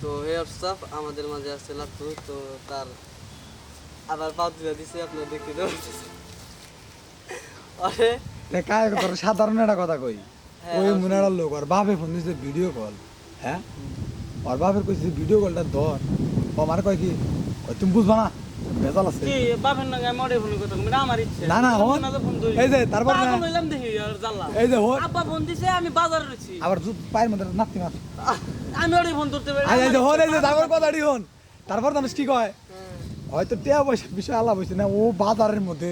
তো হে হোয়াটসঅ্যাপ আমাদের মাঝে আছে লাতু তো তার আবার দিয়ে দিছে আপনার দেখতে আরে কায় তোর সাধারণ একটা কথা কই। হ্যাঁ, ওই মুনারার লোক আর বাপে ফোন দিছে ভিডিও কল হ্যাঁ? আর বাপের কইছে ভিডিও কলটা ধর। ও আমার কয় কি তুমি বুঝবা না? ভেজাল আছে। কি বাপের আমি অডে ফোন আমার ইচ্ছে। না, না, হন। এই যে, তারপর না- পাগল হইলাম দেখি আর জানলা এই যে হো আব্বা ফোন দিছে আমি বাজারে রয়েছি আবার জুত পায়ের মধ্যে নাতি মার। আমি ওরে ফোন ধরতে পারি এই যে হন এই যে তারপর কথাটি হন। তারপর কি কয়? হয়তো টিয়া পয়সার বিষয় আলাপ হয়েছে না ও বাজারের মধ্যে।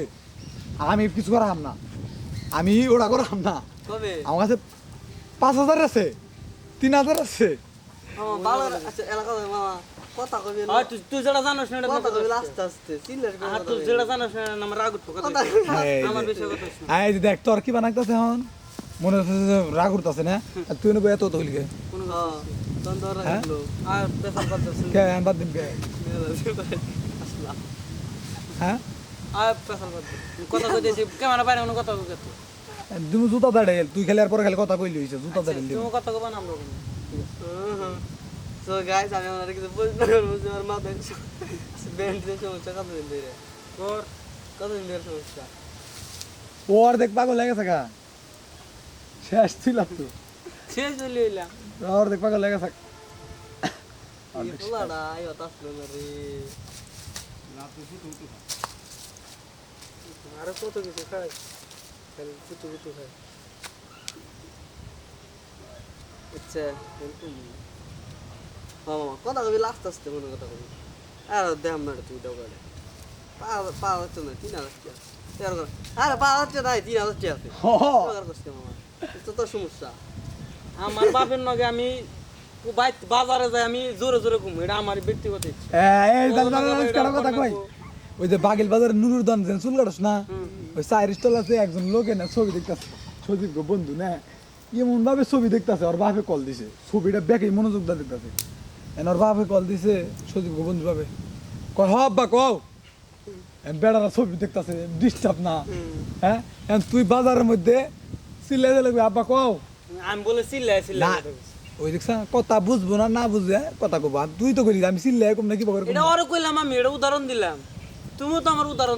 আমি কিছু করাম না। আমি ওরা করাম না। আমার কাছে পাঁচ হাজার আছে তিন হাজার আছে। মামা ভালো আচ্ছা এলাকা মামা। কথা কবি না। তুই তুই যেটা জানোস না কথা কবি আস্তে আস্তে চিল্লার আর তুই যেটা জানোস না আমার রাগ উঠতো কথা কথা বলিস। কবি। এই যে- আমার বিষয়ে কথা শুন। দেখ তোর কি বানাইতেছে এখন? মনে হচ্ছে রাগ উঠতেছে না? আর তুই নেব এত তৈলি কে? কোনো হ্যাঁ, তন্দর হ্যাঁ? রাখল আর কে বাদ দিন কে? আসলা হ্যাঁ? আর পেশাল করতে কথা কইতেছি ক্যামেরা বাইরে কোনো কথা কইতে তুমি জুতা দাঁড়িয়ে তুই খেলে আর পরে খেলে কথা কইলি হইছে জুতা দাঁড়িয়ে তুমি কথা কইবা না আমরা। সো গাইস আমি আমার কিছু বলতে পারব যে আমার মাথায় ব্যান্ডের সমস্যা কত দিন ধরে। কর কত দিন ধরে সমস্যা। ও আর দেখ পাগল লেগে থাকা শেষ ছিল তো। শেষ হইলে হইলাম আর দেখ পাগল লেগে থাক এই পোলাটা আইও আসলো না রে আরও কত কিছু খাই। খালি কুতু কুতু খাই। আচ্ছা। এরকম। মামা কথা কবি লাস্ট আসতে মনে কথা কবি। আর দেখাম না তুই দাও গাড়ি পা পা হচ্ছে না তিন হাজার তেরো করে আরে পা হচ্ছে নাই তিন হাজার টাকা আছে। করছে মামা তো তোর সমস্যা। আমার বাপের নগে আমি বাজারে যাই আমি জোরে জোরে ঘুম এটা আমার ব্যক্তিগত ইচ্ছা। কথা কই? ওই যে বাগেল বাজারে নুরুর দান যেন চুল কাটস না? ওই চায়ের স্টল আছে একজন লোকে না ছবি দেখতেছে। সজীব গো বন্ধু না। এমন ভাবে ছবি দেখতেছে ওর বাপে কল দিছে। ছবিটা দেখে মনোযোগ দা দেখতেছে। এন ওর বাপে কল দিছে সজীব গো বন্ধু ভাবে কয় হ আব্বা কও বেড়ারা ছবি দেখতেছে ডিস্টার্ব না হ্যাঁ তুই বাজারের মধ্যে চিল্লাই দিলে আব্বা কও আমি বলে চিল্লাই চিল্লাই ওই দেখছা কথা বুঝব না না বুঝে কথা কব তুই তো করি আমি চিল্লাই কম নাকি বকর এটা ওরে কইলাম আমি এটা উদাহরণ দিলাম তুমিও তো আমার উদাহরণ